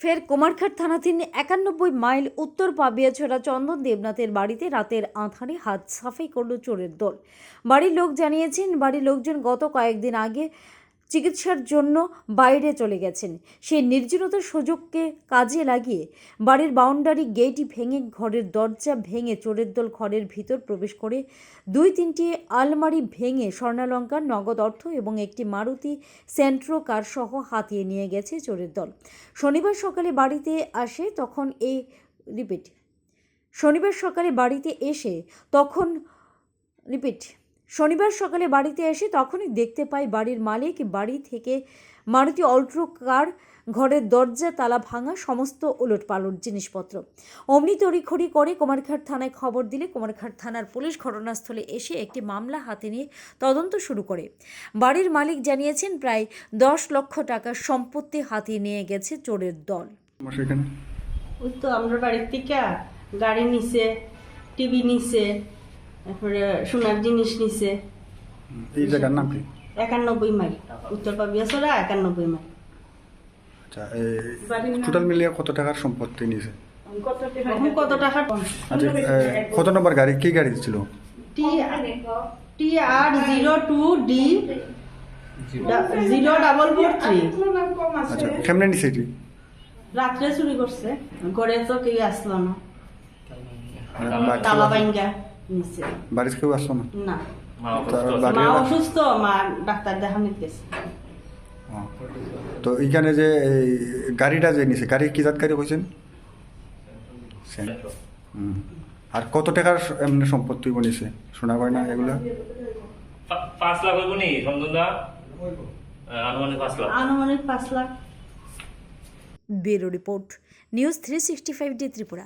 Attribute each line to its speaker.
Speaker 1: ফের কুমারঘাট থানাধীন একানব্বই মাইল উত্তর পাবিয়াছড়া চন্দন দেবনাথের বাড়িতে রাতের আঁধারে হাত সাফাই করল চোরের দল। বাড়ির লোক জানিয়েছেন, বাড়ির লোকজন গত কয়েকদিন আগে চিকিৎসার জন্য বাইরে চলে গেছেন। সেই নির্জনতার সুযোগকে কাজে লাগিয়ে বাড়ির বাউন্ডারি গেটই ভেঙে ঘরের দরজা ভেঙে চোরের দল ঘরের ভিতর প্রবেশ করে দুই তিনটি আলমারি ভেঙে স্বর্ণালঙ্কার, নগদ অর্থ এবং একটি মারুতি সেন্ট্রো কার সহ হাতিয়ে নিয়ে গেছে চোরের দল। শনিবার সকালে বাড়িতে আসে তখন এই রিপিট, শনিবার সকালে বাড়িতে এসে তখন, রিপিট শনিবার সকালে বাড়িতে এসে তখনই দেখতে পাই বাড়ির মালিক বাড়ি থেকে মারুতি অল্ট্রো কার ঘরের দরজা তালা ভাঙা সমস্ত ওলট পালট জিনিসপত্র। অমনি তড়িখড়ি করে কুমারঘাট থানায় খবর দিলে কুমারঘাট থানার পুলিশ ঘটনাস্থলে এসে একটি মামলা হাতে নিয়ে তদন্ত শুরু করে। বাড়ির মালিক জানিয়েছেন প্রায় দশ লক্ষ টাকার সম্পত্তি হাতিয়ে নিয়ে গেছে চোরের দল।
Speaker 2: ওই তো আমরা বাড়ির থেকে গাড়ি নিছে টিভি নিছে তারপরে সোনার জিনিস নিছে।
Speaker 3: এই জায়গার নাম কি?
Speaker 2: একানব্বই মাইল। উত্তর পাবিয়াছড়া একানব্বই মাইল।
Speaker 3: আচ্ছা টোটাল মিলিয়ে কত টাকার সম্পত্তি
Speaker 2: এখন কত টাকা
Speaker 3: আচ্ছা কত নম্বর গাড়ি? কি গাড়ি ছিল?
Speaker 2: T T R zero two D zero double four three.
Speaker 3: আচ্ছা কেমনে নিছে এটি?
Speaker 2: রাত্রে চুরি করছে। ঘরে তো কেউ আসলো না।
Speaker 3: বা-
Speaker 2: তালা বাইঙ্গা নিছে
Speaker 3: বাড়িতে কেউ আসলো না
Speaker 2: না মা অসুস্থ মা ডাক্তার দেখানো গেছে
Speaker 3: তো এইখানে যে এই গাড়িটা যে নিছে গাড়ি কি জাত গাড়ি হয়েছেন হুম। আর কত টাকার এমনি সম্পত্তি বনিছে শোনা পায় না এগুলো
Speaker 4: পাঁচ লাখ হইব নি সন্দনদা আনুমানিক পাঁচ লাখ
Speaker 2: আনুমানিক পাঁচ lakh
Speaker 1: bureau report news three sixty five D Tripura